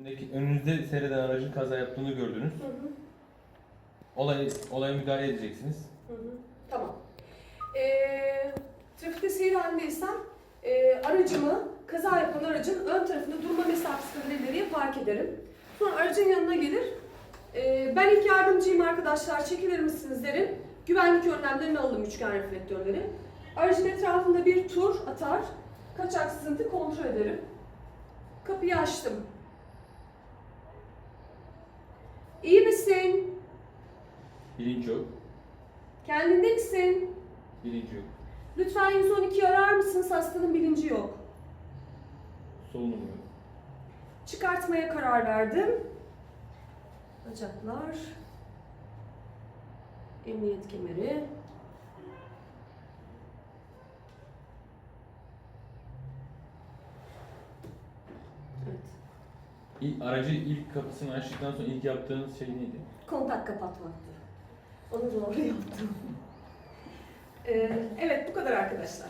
Önündeki- Önünüzde seyreden aracın kaza yaptığını gördünüz. Hı hı. Olay, olaya müdahale edeceksiniz. Hı hı. Tamam. Ee, trafikte seyir halindeysem e, aracımı, kaza yapan aracın ön tarafında durma mesafesinde ileriye park ederim. Sonra aracın yanına gelir. Ee, ben ilk yardımcıyım arkadaşlar, çekilir misiniz derim. Güvenlik önlemlerini alırım üçgen reflektörleri. Aracın etrafında bir tur atar. Kaçak sızıntı kontrol ederim. Kapıyı açtım. İyi misin? Bilinci yok. Kendinde misin? Bilinci yok. Lütfen 112 arar mısınız? Hastanın bilinci yok. Solunum yok. Çıkartmaya karar verdim. Bacaklar. Emniyet kemeri. Aracı ilk kapısını açtıktan sonra ilk yaptığınız şey neydi? Kontak kapatmaktı. Onu doğru yaptım. Ee, evet bu kadar arkadaşlar.